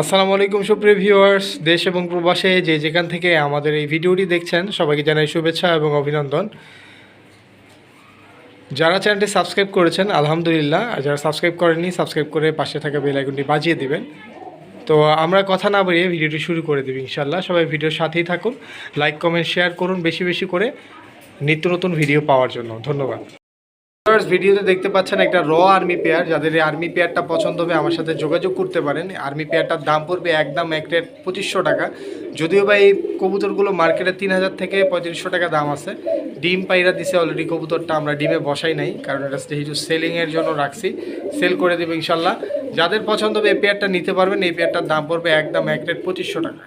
আসসালামু আলাইকুম সুপ্রিয় ভিউয়ার্স, দেশ এবং প্রবাসে যে যেখান থেকে আমাদের এই ভিডিওটি দেখছেন, সবাইকে জানাই শুভেচ্ছা এবং অভিনন্দন। যারা চ্যানেলটি সাবস্ক্রাইব করেছেন, আলহামদুলিল্লাহ, আর যারা সাবস্ক্রাইব করেননি, সাবস্ক্রাইব করে পাশে থাকা বেল আইকনটি বাজিয়ে দিবেন। তো আমরা কথা না বাড়িয়ে ভিডিওটি শুরু করে দেবো ইনশাল্লাহ সবাই ভিডিওর সাথেই থাকুন, লাইক, কমেন্ট, শেয়ার করুন বেশি বেশি করে নিত্য নতুন ভিডিও পাওয়ার জন্য। ধন্যবাদ। ভিডিওতে দেখতে পাচ্ছেন একটা র আর্মি পেয়ার যাদের এই আর্মি পেয়ারটা পছন্দ হবে, আমার সাথে যোগাযোগ করতে পারেন। আর্মি পেয়ারটার দাম পড়বে একদম এক রেট পঁচিশশো টাকা। যদিও বা এই কবুতরগুলো মার্কেটে তিন হাজার থেকে পঁয়ত্রিশশো টাকা দাম আছে। ডিম পাইরা দিছে অলরেডি কবুতরটা, আমরা ডিমে বসাই নাই, কারণ এটা যেহেতু সেলিংয়ের জন্য রাখছি। সেল করে দেবো ইনশাল্লাহ। যাদের পছন্দ হবে এই পেয়ারটা নিতে পারবেন। এই পেয়ারটার দাম পড়বে একদম এক রেট পঁচিশশো টাকা।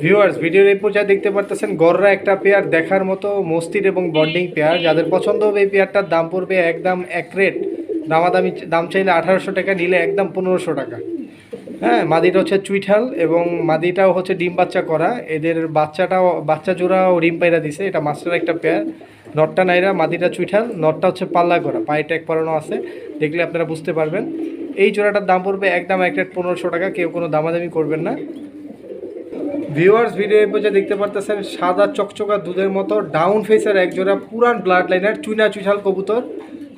ভিউয়ার্স ভিডিওর এই পর্যায়ে দেখতে পারতেছেন গররা একটা পেয়ার দেখার মতো মস্তির এবং বন্ডিং পেয়ার যাদের পছন্দ হবে এই পেয়ারটার দাম পড়বে একদম এক রেট দামাদামি, দাম চাইলে আঠারোশো টাকা, নিলে একদম পনেরোশো টাকা। হ্যাঁ মাদিটা হচ্ছে চুইঠাল এবং মাদিটাও হচ্ছে ডিম বাচ্চা করা। এদের বাচ্চাটাও, বাচ্চা জোড়াও ডিম পাইরা দিছে। এটা মাস্টার একটা পেয়ার নটটা নাইরা, মাদিটা চুইঠাল, নটটা হচ্ছে পাল্লা করা। পায়ে ট্যাগ পরানো আছে। দেখলে আপনারা বুঝতে পারবেন। এই জোড়াটার দাম পড়বে একদম এক রেট পনেরোশো টাকা। কেউ কোনো দামাদামি করবেন না। ভিউয়ার্স ভিডিও পর্যায়ে দেখতে পারতেছেন সাদা চকচকা দুধের মতো ডাউন ফেসের এক জোড়া পুরান ব্লাড লাইনের চুইনা চুইঠাল কবুতর।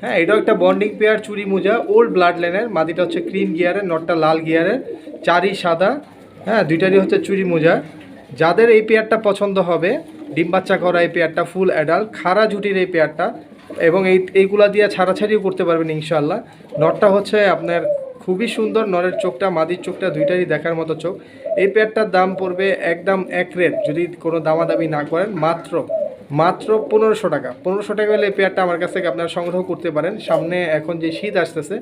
হ্যাঁ এটাও একটা বন্ডিং পেয়ার চুরি মোজা ওল্ড ব্লাড লাইনের মাদিটা হচ্ছে ক্রিম গিয়ারের নটটা লাল গিয়ারের চারি সাদা হ্যাঁ দুইটারই হচ্ছে চুরি মোজা। যাদের এই পেয়ারটা পছন্দ হবে, ডিম বাচ্চা করা এই পেয়ারটা ফুল অ্যাডাল্ট খাড়া ঝুটির এই পেয়ারটা এবং এই, এইগুলা দিয়ে ছাড়াছাড়িও করতে পারবেন ইনশাল্লাহ নটটা হচ্ছে আপনার খুবই সুন্দর নরের চোখটা, মাদির চোখটা, দুইটারই দেখার মতো চোখ। এই পেয়ারটার দাম পড়বে একদম এক রেট, যদি কোনো দামাদামি না করেন, মাত্র মাত্র পনেরোশো টাকা। পনেরোশো টাকা হলে এই পেয়ারটা আমার কাছ থেকে আপনারা সংগ্রহ করতে পারেন। সামনে এখন যে শীত আসতেছে,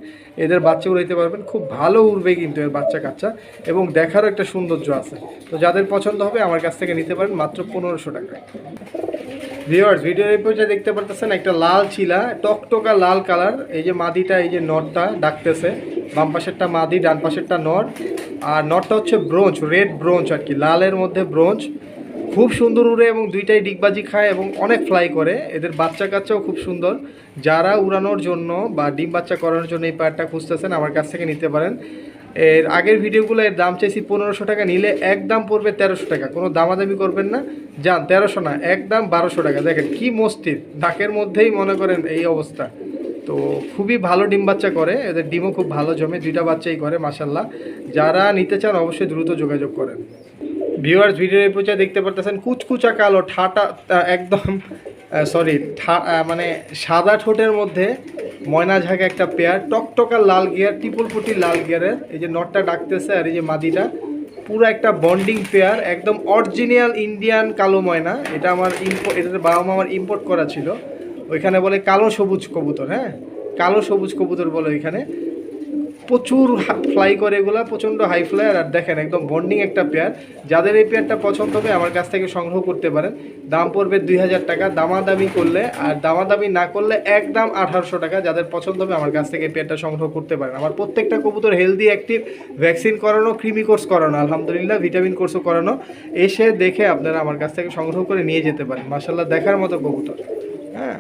এদের বাচ্চা উড়াইতে পারবেন, খুব ভালো উড়বে কিন্তু এর বাচ্চা কাচ্চা এবং দেখারও একটা সৌন্দর্য আছে। তো যাদের পছন্দ হবে, আমার কাছ থেকে নিতে পারেন, মাত্র পনেরোশো টাকায় ভিউয়ার্স ভিডিওর এই পর্যায়ে দেখতে পারতেছেন একটা লাল চিলা, টকটকা লাল কালার, এই যে মাদিটা, এই যে নটটা ডাকতেছে। বাম পাশেরটা মাদি, ডান পাশেরটা নট আর নটটা হচ্ছে ব্রোঞ্জ, রেড ব্রোঞ্জ আর কি, লালের মধ্যে ব্রোঞ্জ। খুব সুন্দর উড়ে এবং দুইটাই ডিগবাজি খায় এবং অনেক ফ্লাই করে। এদের বাচ্চা কাচ্চাও খুব সুন্দর। যারা উড়ানোর জন্য বা ডিম বাচ্চা করানোর জন্য এই পায়ারটা খুঁজতেছেন, আমার কাছ থেকে নিতে পারেন। এর আগের ভিডিওগুলো এর দাম চাইছি পনেরোশো টাকা, নিলে এক দাম পড়বে তেরোশো টাকা। কোনো দামাদামি করবেন না। যান, তেরোশো না একদম বারোশো টাকা। দেখেন কি মস্তির ঢাকের মধ্যেই মনে করেন এই অবস্থা। তো খুবই ভালো ডিম বাচ্চা করে, এদের ডিমও খুব ভালো জমে, দুইটা বাচ্চাই করে মাসাল্লাহ যারা নিতে চান অবশ্যই দ্রুত যোগাযোগ করেন। ভিউয়ার্স ভিডিওর এই পর্যায়ে দেখতে পারতেছেন, কুচকুচা কালো, ঠাটা একদম সরি মানে সাদা ঠোঁটের মধ্যে ময়না ঝাঁকা একটা পেয়ার টকটকা লাল গিয়ার টিপুল লাল গিয়ারের এই যে নটটা ডাকতেছে আর এই যে মাদিটা, পুরো একটা বন্ডিং পেয়ার একদম অরিজিনাল ইন্ডিয়ান কালো ময়না। এটা আমার ইম্পোর্ট এটার বাবা মা আমার ইম্পোর্ট করা ছিল। ওইখানে বলে কালো সবুজ কবুতর হ্যাঁ? কালো সবুজ কবুতর বলে ওইখানে। প্রচুর ফ্লাই করে এগুলা, প্রচণ্ড হাই ফ্লায়ার আর দেখেন, একদম বন্ডিং একটা পেয়ার যাদের এই পেয়ারটা পছন্দ হবে, আমার কাছ থেকে সংগ্রহ করতে পারেন। দাম পড়বে দুই হাজার টাকা। দামাদামি করলে, আর দামাদামি না করলে একদম আঠারোশো টাকা। যাদের পছন্দ হবে, আমার কাছ থেকে পেয়ারটা সংগ্রহ করতে পারেন। আমার প্রত্যেকটা কবুতর হেলদি অ্যাক্টিভ ভ্যাকসিন করানো ক্রিমি কোর্স করানো, আলহামদুলিল্লাহ ভিটামিন কোর্সও করানো। এসে দেখে আপনারা আমার কাছ থেকে সংগ্রহ করে নিয়ে যেতে পারেন। মাসাল্লাহ দেখার মতো কবুতর। হ্যাঁ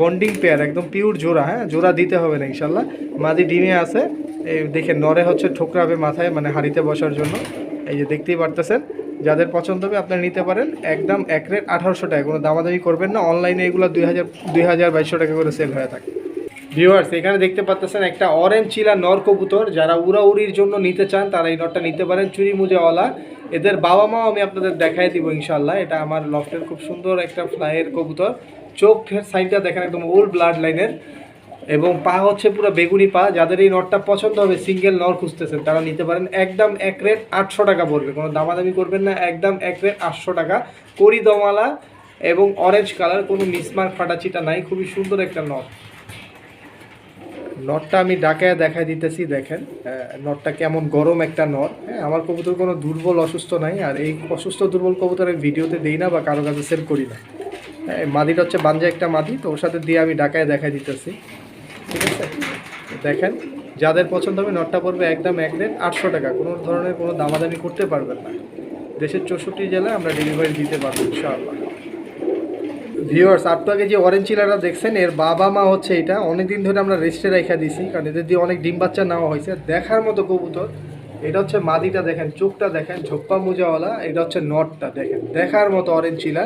বন্ডিং পেয়ার একদম পিওর জোড়া হ্যাঁ জোড়া দিতে হবে না, ইনশাল্লাহ। মাদি ডিমে আছে, এই দেখে নরে হচ্ছে ঠোকরাবে মাথায় মানে হাড়িতে বসার জন্য। এই যে দেখতেই পারতেছেন, যাদের পছন্দ হবে আপনারা নিতে পারেন, একদম এক রেট আঠারোশো টাকা, কোনো দামাদামি করবেন না অনলাইনে এগুলো দুই হাজার দুই হাজার বাইশশো টাকা করে সেল হয়ে থাকে। ভিউয়ার্স এখানে দেখতে পাচ্ছেন একটা অরেঞ্জ চিলা নর কবুতর, যারা উড়াউড়ির জন্য নিতে চান, তারা এই নরটা নিতে পারেন, চুরি মুজাওয়ালা। এদের বাবা মাও আমি আপনাদের দেখাই দিব, ইনশাল্লাহ। এটা আমার লফটের খুব সুন্দর একটা ফ্লাইয়ের কবুতর। চোখের সাইডটা দেখেন একদম ওল্ড ব্লাড লাইনের এবং পা হচ্ছে পুরো বেগুনি পা। যাদের এই নটটা পছন্দ হবে সিঙ্গেল নর খুঁজতেছেন, তারা নিতে পারেন। একদম এক রেট আটশো টাকা পড়বে কোনো দামাদামি করবেন না। একদম এক রেট আটশো টাকা। করি দমালা এবং অরেঞ্জ কালার কোনো মিসমার্ক ফাটাচিটা নাই। খুবই সুন্দর একটা নট। নটটা আমি ডাকায় দেখায় দিতেছি, দেখেন। নটটা কেমন গরম একটা নট। হ্যাঁ আমার কবুতর কোনো দুর্বল, অসুস্থ নাই। আর এই অসুস্থ, দুর্বল কবুতর আমি ভিডিওতে দিই না বা কারও কাছে সেল করি না। মাদিটা হচ্ছে বাঞ্জা একটা মাদি, তো ওর সাথে দিয়ে আমি ডাকায় দেখাই দিতেছি। ঠিক আছে? দেখেন, যাদের পছন্দ হবে নটটা পড়বে একদম এক রেট আটশো টাকা। কোনো ধরনের কোনো দামাদামি করতে পারবেন না। দেশের চৌষট্টি জেলায় আমরা ডেলিভারি দিতে পারব, ইনশাআল্লাহ। ভিউয়ার্স আগে যে অরেঞ্জ চিলারটা দেখছেন, এর বাবা মা হচ্ছে এটা। অনেক দিন ধরে আমরা রেস্টে রেখে দিছি, কারণ এদের দিয়ে অনেক ডিম বাচ্চা নেওয়া হয়েছে। দেখার মতো কবুতর। এটা হচ্ছে মাদিটা দেখেন, চোখটা দেখেন, ঝোপ্পা মোজাওয়ালা, এটা হচ্ছে নটটা দেখেন। দেখার মতো অরেঞ্জ চিলা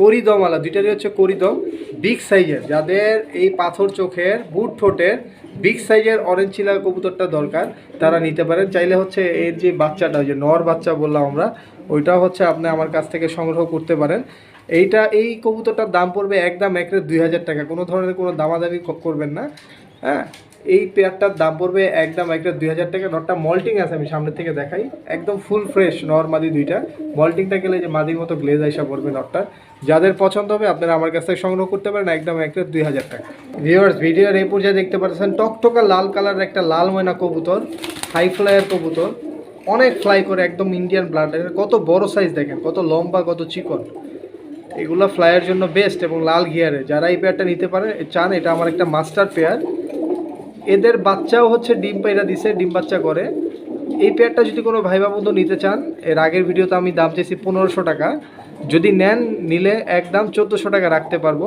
করিদমওয়ালা, দুইটারই হচ্ছে করিদম বিগ সাইজের যাদের এই পাথর চোখের, বুট ঠোঁটের বিগ সাইজের অরেঞ্জ চিলা কবুতরটা দরকার, তারা নিতে পারেন। চাইলে হচ্ছে এর যে বাচ্চাটা যে নর বাচ্চা বললাম আমরা, ওইটাও হচ্ছে আপনি আমার কাছ থেকে সংগ্রহ করতে পারেন। এইটা, এই কবুতরটার দাম পড়বে একদম এক রেট দুই হাজার টাকা। কোনো ধরনের কোনো দামাদামি করবেন না। হ্যাঁ? এই পেয়ারটার দাম পড়বে একদম একটা দুই হাজার টাকা। নটটা মল্টিং আছে, আমি সামনে থেকে দেখাই। একদম ফুল ফ্রেশ নর মাদি দুইটা। মল্টিংটা গেলে যে মাদির মতো গ্লেজ আইসা পড়বে নটটা যাদের পছন্দ হবে, আপনারা আমার কাছ থেকে সংগ্রহ করতে পারেন, একদম একটা দুই হাজার টাকা। ভিউয়ার্স ভিডিওর এই পর্যায়ে দেখতে পাচ্ছেন, টকটকা লাল কালারের একটা লাল ময়না কবুতর হাই ফ্লাইয়ের কবুতর। অনেক ফ্লাই করে, একদম ইন্ডিয়ান ব্লাড কত বড় সাইজ দেখেন, কত লম্বা, কত চিকন। এগুলো ফ্লাইয়ের জন্য বেস্ট এবং লাল গিয়ারে যারা এই পেয়ারটা নিতে পারে চান, এটা আমার একটা মাস্টার পেয়ার এদের বাচ্চাও হচ্ছে ডিম পাইরা দিছে, ডিম বাচ্চা করে। এই পেয়ারটা যদি কোনো ভাই বন্ধু নিতে চান, এর আগের ভিডিওতে আমি দাম চেয়েছি পনেরোশো টাকা। যদি নেন, নিলে একদম চোদ্দোশো টাকা রাখতে পারব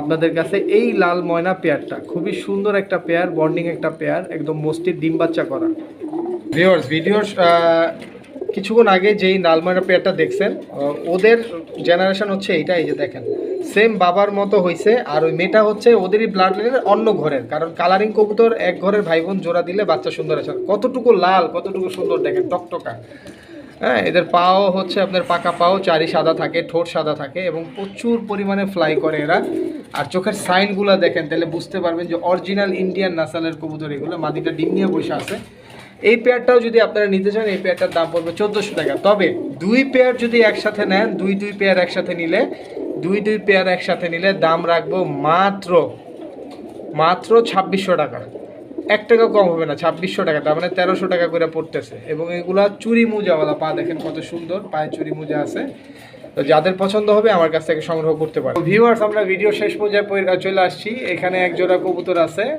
আপনাদের কাছে এই লাল ময়না পেয়ারটা খুবই সুন্দর একটা পেয়ার বন্ডিং একটা পেয়ার একদম মস্তির ডিম বাচ্চা করা। ভিওর্স ভিডিওর কিছুক্ষণ আগে যেই লাল ময়না পেয়ারটা দেখছেন ওদের জেনারেশন হচ্ছে এইটা এই যে দেখেন। সেম বাবার মতো হয়েছে আর ওই মেয়েটা হচ্ছে ওদেরই ব্লাড লাইনের অন্য ঘরের। কারণ কালারিং কবুতর, এক ঘরের ভাই বোন জোড়া দিলে বাচ্চা সুন্দর আছে কতটুকু লাল, কতটুকু সুন্দর, দেখেন, টকটকা। হ্যাঁ এদের পাও হচ্ছে আপনার পাকা পাও, চারি সাদা থাকে, ঠোঁট সাদা থাকে, এবং প্রচুর পরিমাণে ফ্লাই করে এরা। আর চোখের সাইনগুলো দেখেন, তাহলে বুঝতে পারবেন যে অরিজিনাল ইন্ডিয়ান নাসালের কবুতর এগুলো, মাদিটা ডিম নিয়ে বসে আছে। এই পেয়ারটাও যদি আপনারা নিতে চান, এই পেয়ারটার দাম পড়বে চোদ্দোশো টাকা। তবে দুই পেয়ার যদি একসাথে নেন, দুই দুই পেয়ার একসাথে নিলে দুই দুই পেয়ার একসাথে নিলে দাম রাখব মাত্র মাত্র ছাব্বিশশো টাকা। এক টাকা কম হবে না, ছাব্বিশশো টাকা, তার মানে তেরোশো টাকা করে পড়তেছে। এবং এগুলা চুরি মোজাওয়ালা, পা দেখেন কত সুন্দর, পায়ে চুরি মোজা আছে। তো যাদের পছন্দ হবে আমার কাছ থেকে সংগ্রহ করতে পারে ভিউয়ার্স আমরা ভিডিও শেষ পর্যায়ে পরি- চলে আসছি। এখানে এক জোড়া কবুতর আছে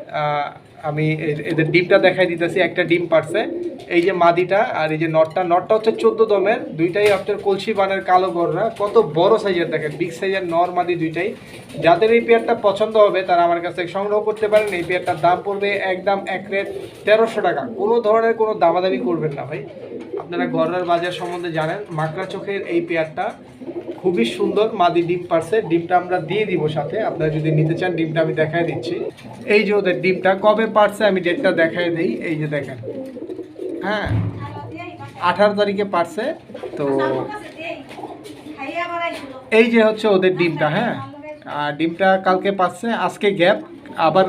আমি এদের ডিমটা দেখাই দিতেছি, একটা ডিম পারছে। এই যে মাদিটা আর এই যে নটটা নটটা হচ্ছে চোদ্দ দমের, দুইটাই আপনার কলসি বানের কালো গররা কত বড় সাইজের দেখেন বিগ সাইজের নর মাদি দুইটাই। যাদের এই পেয়ারটা পছন্দ হবে, তারা আমার কাছে সংগ্রহ করতে পারেন। এই পেয়ারটার দাম পড়বে একদম এক রেট তেরোশো টাকা। কোনো ধরনের কোনো দামাদামি করবেন না ভাই। আপনারা গররার বাজার সম্বন্ধে জানেন, মাকড়া চোখের এই পেয়ারটা খুবই সুন্দর মাদি ডিম পারছে। ডিমটা আমরা দিয়ে দিব সাথে। আপনারা যদি নিতে চান ডিমটা আমি দেখাই দিচ্ছি। এই যে ওদের ডিমটা কবে পারছে আমি ডেটটা দেখাই দিই। এই যে দেখেন। হ্যাঁ আঠারো তারিখে পারছে। তো এই যে হচ্ছে ওদের ডিমটা হ্যাঁ। ডিমটা কালকে পাচ্ছে আজকে গ্যাপ। আবার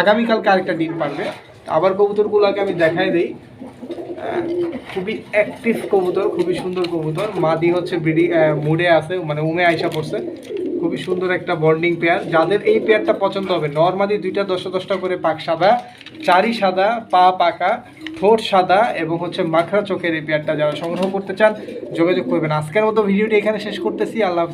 আগামীকালকে আরেকটা ডিম পারবে। আবার কবুতরগুলোকে আমি দেখাই দিই। খুবই অ্যাক্টিভ কবুতর, খুবই সুন্দর কবুতর। মাদি হচ্ছে ব্রিডি মুডে আছে মানে উমে আইসা পড়ছে। খুবই সুন্দর একটা বন্ডিং পেয়ার যাদের এই পেয়ারটা পছন্দ হবে নর্মালি দুইটা দশটা দশটা করে পাক সাদা, চারি সাদা, পা পাকা, ঠোঁট সাদা এবং হচ্ছে মাখরা চোখের এই পেয়ারটা যারা সংগ্রহ করতে চান, যোগাযোগ করবেন। আজকের মতো ভিডিওটি এখানে শেষ করতেছি। আল্লাহ।